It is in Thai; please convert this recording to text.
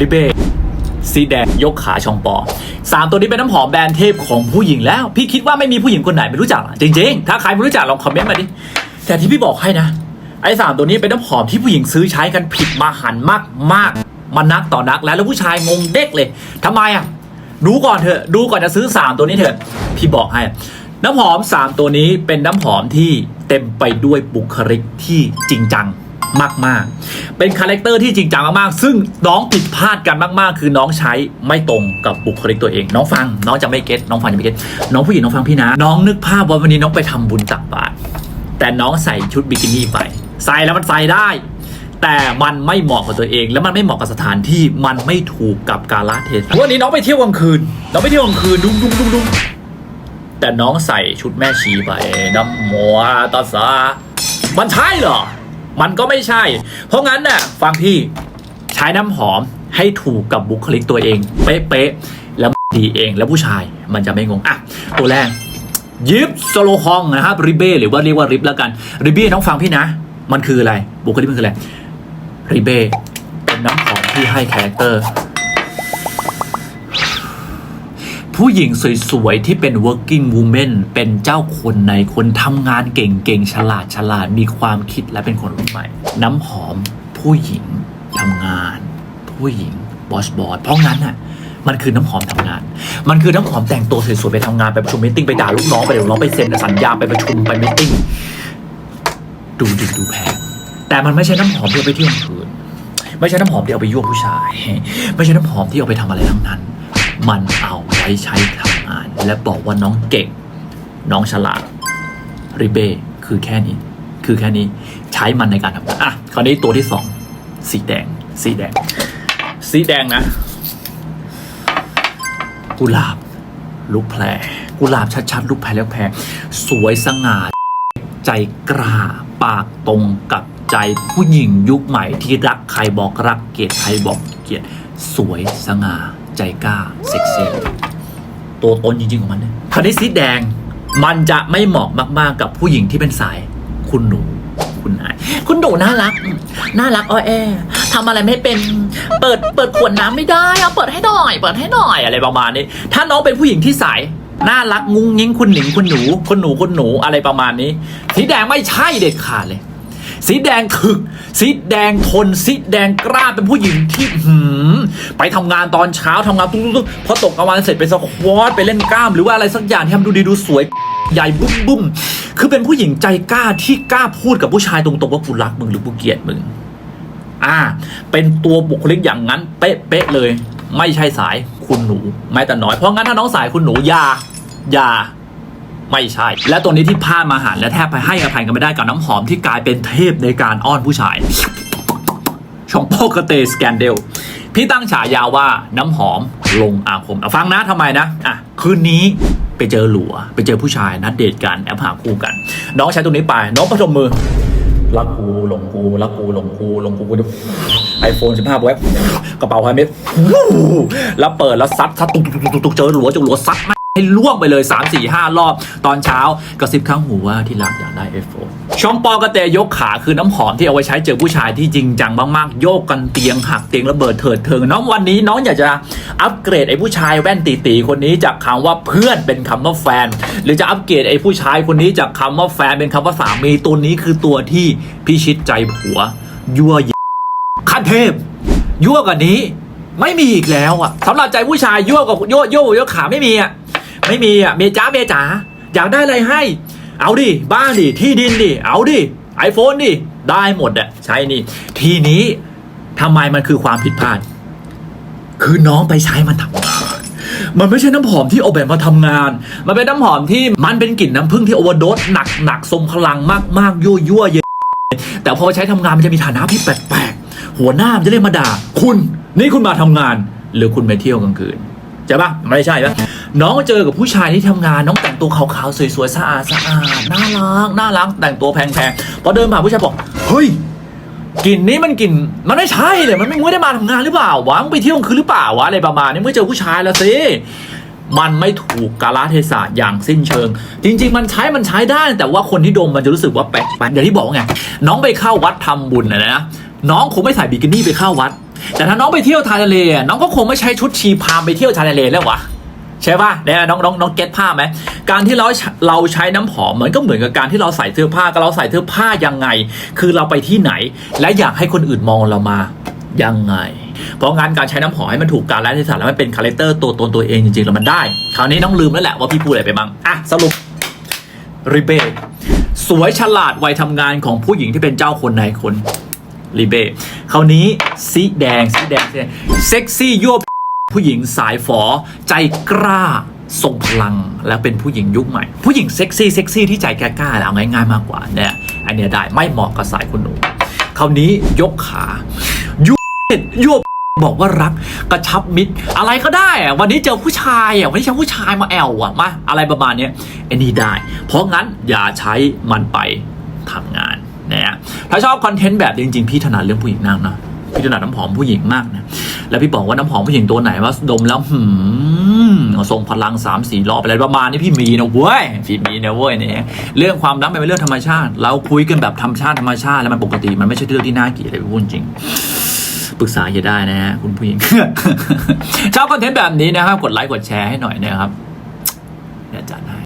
ลิเบ้สีแดงยกขาชองปอสามตัวนี้เป็นน้ำหอมแบรนด์เทพของผู้หญิงแล้ว พี่คิดว่าไม่มีผู้หญิงคนไหนไม่รู้จักหรอกจริง ๆ ถ้าใครไม่รู้จักลองคอมเมนต์มาดิแต่ที่พี่บอกให้นะ ไอ้สามตัวนี้เป็นน้ำหอมที่ผู้หญิงซื้อใช้กันผิดมาหันมากมากมานักต่อนักแล้วแล้วผู้ชายงงเด็กเลยทำไมอะดูก่อนเถอะดูก่อนจะซื้อ 3 ตัวนี้เถอะ พี่บอกให้ น้ำหอม 3 ตัวนี้เป็นน้ำหอมที่เต็มไปด้วยบุคลิกที่จริงจัง มาก ๆ เป็นคาแรคเตอร์ที่จริงจังมากๆ ซึ่งน้องผิดพลาดกันมาก ๆ คือน้องใช้ไม่ตรงกับบุคลิกตัวเอง น้องฟัง น้องจะไม่เก็ตน้องฟังจะไม่เก็ตน้องผู้หญิงน้องฟังพี่นะ น้องนึกภาพว่าวันนี้น้องไปทำบุญตักบาตรแต่น้องใส่ชุดบิกินี่ไป ใส่แล้วมันใส่ได้ แต่มันไม่เหมาะกับตัวเอง แล้วมันไม่เหมาะกับสถานที่มันไม่ถูกกับกาลเทศะวันนี้น้องไปเที่ยวกลางคืน น้องไปเที่ยวกลางคืนดุ้งดุ้งดุ้งดุ้งแต่น้องใส่ชุดแม่ชีไปน้ำหมัวตาสามันใช่เหรอ มันก็ไม่ใช่ เพราะงั้นน่ะฟังพี่ใช้น้ำหอมให้ถูกกับบุคลิกตัวเองเป๊ะๆแล้วดีเองแล้วผู้ชายมันจะไม่งงอะตัวแรกยิปโซโลฮองนะครับริเบ้หรือว่าเรียกว่าริบแล้วกันริเบ้ต้องฟังพี่นะ มันคืออะไรบุคลิกมันคืออะไรริเบ้เป็นน้ำหอมที่ให้คาแรคเตอร์ ผู้หญิงสวยๆ ที่เป็น working woman เป็นเจ้าคนในคนทำงานเก่งๆ ฉลาดฉลาดมีความคิดและเป็นคนรุ่นใหม่ น้ำหอมผู้หญิงทำงาน ผู้หญิงบอสบอสเพราะงั้นน่ะมันคือน้ำหอมทำงาน มันคือน้ำหอมแต่งตัวสวยๆ ไปทำงาน ไปประชุมมิ팅ไปด่าลูกน้องไปเดี๋ยวน้องไปเซ็นสัญญาไปประชุมไปมิ팅ดูดีดูแพงแต่มันไม่ใช่น้ำหอมที่เอาไปเที่ยวคืนไม่ใช่น้ำหอมที่เอาไปยั่วผู้ชาย ไม่ใช่น้ำหอมที่เอาไปทำอะไรทั้งนั้น มันเอาไว้ใช้ทำงาน และบอกว่าน้องเก่ง น้องฉลาดริเบ้คือแค่นี้ คือแค่นี้ใช้มันในการทำงานอะคราวนี้ตัวที่สองสีแดง สีแดง สีแดงนะ กุหลาบ ลูกแพรกุหลาบชัดๆ ลูกแพรแล้วแพรสวยสง่าใจกล้าปากตรงกับใจผู้หญิงยุคใหม่ที่รักใครบอกรักเกลียดใครบอกเกลียดสวยสง่า ใจกล้าเซ็กซี่ตัวตนจริง ๆ ของมันเนี่ยคราวนี้สีแดงมันจะไม่เหมาะมาก ๆ กับผู้หญิงที่เป็นสาย คุณหนู คุณนาย คุณหนูน่ารัก น่ารักอ้อแอทำอะไรไม่เป็น เปิดเปิดขวดน้ำไม่ได้เอาเปิดให้หน่อย เปิดให้หน่อยอะไรประมาณนี้ ถ้าน้องเป็นผู้หญิงที่สายน่ารักงุ้งยิงคุณหนิงคุณหนูคุณหนูคุณหนูอะไรประมาณนี้สีแดงไม่ใช่เด็ดขาดเลย สีแดงถึก สีแดงทน สีแดงกล้าเป็นผู้หญิงที่หืมไปทำงานตอนเช้าทำงานตุ๊กๆๆพอตกกลางวันเสร็จไปสควอตไปเล่นกล้าม หรือว่าอะไรสักอย่างที่ทำดูดีดูสวยใหญ่บุ้มบุ้มคือเป็นผู้หญิงใจกล้าที่กล้าพูดกับผู้ชายตรงๆว่ากูรักมึงหรือกูเกลียดมึง อ่า เป็นตัวบุคลิกอย่างนั้น เป๊ะๆเลย ไม่ใช่สายคุณหนู แม้แต่น้อยเพราะงั้นถ้าน้องสายคุณหนูอย่าอย่า ไม่ใช่ และตัวนี้ที่พลาดมาหารและแทบไปให้อภัยกันไม่ได้กับน้ำหอมที่กลายเป็นเทพในการอ้อนผู้ชายชองโปกเตสแกนเดลพี่ตั้งฉายาว่าน้ำหอมลงอาคมเอาฟังนะทำไมนะอะคืนนี้ไปเจอหลัว ไปเจอผู้ชายนัดเดทกันแอปหาคู่กัน น้องใช้ตัวนี้ไป น้องประชมมือรักกูหลงกูรักกูหลงกูหลงกูไอโฟน15เว็บกระเป๋าพันเมตรแล้วเปิดแล้วซัดซัดตุกตุกตุกตุกเจอหลัวจอหลัวซัด ให้ล่วงไปเลย 3 4 5 รอบ ตอนเช้ากระซิบข้างหูว่าที่รักอยากได้ไอโฟนช่องปอกระเตยกขาคือน้ำหอมที่เอาไว้ใช้เจอผู้ชายที่จริงจังมากๆ โยกกันเตียงหักเตียงระเบิดเถิดเทิงน้องวันนี้น้องอยากจะอัปเกรดไอ้ผู้ชายแว่นตีๆคนนี้จากคำว่าเพื่อนเป็นคำว่าแฟน หรือจะอัปเกรดไอ้ผู้ชายคนนี้จากคำว่าแฟนเป็นคำว่าสามีตัวนี้คือตัวที่พิชิตใจผัว ยั่วยขั้นเทพ ยั่วกว่านี้ ไม่มีอีกแล้วอะสำหรับใจผู้ชายยั่วกับยั่วยั่วยั่วขาไม่มีอะ ไม่มีอะเมียจ้าเมียจ๋าอยากได้อะไรให้ เอาดิบ้านดิที่ดินดิเอาดิไอโฟนดิได้หมดอะใช่นี่ ทีนี้ทำไมมันคือความผิดพลาด คือน้องไปใช้มันทำงานมันไม่ใช่น้ำหอมที่ออกแบบมาทำงาน มันเป็นน้ำหอมที่มันเป็นกลิ่นน้ำผึ้งที่โอเวอร์โดสหนักหนักทรงพลังมากมากยั่วยั่วเยแต่พอใช้ทำงานมันจะมีฐานะที่แปลกๆ หัวหน้ามันจะเรียกมาด่า คุณ นี่คุณมาทำงาน หรือคุณไปเที่ยวกลางคืนใช่ปะไม่ใช่ปะ น้องเจอกับผู้ชายที่ทำงาน น้องแต่งตัวขาวๆสวยๆสะอาดสะอาดน่ารักน่ารักแต่งตัวแพงๆพอเดินผ่านผู้ชายบอกเฮ้ยกลิ่นนี้มันกลิ่นมันไม่ใช่เลยมันไม่ไม่ได้มาทำงานหรือเปล่าวะมึงไปเที่ยวกลางคืนหรือเปล่าวะอะไรประมาณนี้เมื่อเจอผู้ชายแล้วสิมันไม่ถูกกาลเทศะอย่างสิ้นเชิง จริง ๆ มันใช้มันใช้ได้ แต่ว่าคนที่ดมมันจะรู้สึกว่าแปลกๆอย่างที่บอกไงน้องไปเข้าวัดทำบุญนะนะน้องคงไม่ใส่บิกินี่ไปเข้าวัด แต่ถ้าน้องไปเที่ยวทางทะเลน้องก็คงไม่ใช้ชุดชีพามไปเที่ยวทางทะเลแล้ววะ ใช่ป่ะเนี่ยน้องน้องน้องเก็ตภาไหมการที่เราเราใช้น้ำหอมเหมือนก็เหมือนกับการที่เราใส่เสื้อผ้าก็เราใส่เสื้อผ้ายังไง คือเราไปที่ไหน และอยากให้คนอื่นมองเรามายังไง เพราะงั้นการใช้น้ำหอมให้มันถูกการและเทศะแล้วมันเป็นคาแรคเตอร์ตัวตนตัวเองจริงๆแล้วมันได้ คราวนี้น้องลืมแล้วแหละว่าพี่พูดอะไรไปบ้างอะสรุปริเบสวยฉลาดวัยทำงานของผู้หญิงที่เป็นเจ้าคนนายคนริเบคราวนี้สีแดงสีแดงสีแดงเซ็กซี่ยั่ว ผู้หญิงสายฝอใจกล้าทรงพลังและเป็นผู้หญิงยุคใหม่ ผู้หญิงเซ็กซี่เซ็กซี่ที่ใจกล้าๆเอาง่ายๆมากกว่าเนี่ยอันเนี้ยได้ไม่เหมาะกับสายคุณหนูคราวนี้ยกขายั่วยั่วบอกว่ารักกระชับมิตรอะไรก็ได้อะวันนี้เจอผู้ชายอะวันนี้เจอผู้ชายมาแอลอะมาอะไรประมาณเนี้ยไอ้นี่ได้ เพราะงั้นอย่าใช้มันไปทำงานนะฮะถ้าชอบคอนเทนต์แบบจริงๆ พี่ถนัดเรื่องผู้หญิงมากนะ พี่ถนัดน้ำหอมผู้หญิงมากนะแล้วพี่บอกว่าน้ำหอมผู้หญิงตัวไหนว่าดมแล้วหืมทรงพลังสามสี่รอบอะไรประมาณนี้พี่มีนะเว้ยพี่มีนะเว้ยเนี่ยเรื่องความรักเป็นเรื่องธรรมชาติ เราคุยกันแบบธรรมชาติธรรมชาติแล้วมันปกติมันไม่ใช่เรื่องที่น่าเกลียดเลยพูดจริงปรึกษาอย่าได้นะฮะคุณผู้หญิงชอบคอนเทนต์แบบนี้นะครับกดไลค์กดแชร์ให้หน่อยนะครับเดี๋ยวจัดให้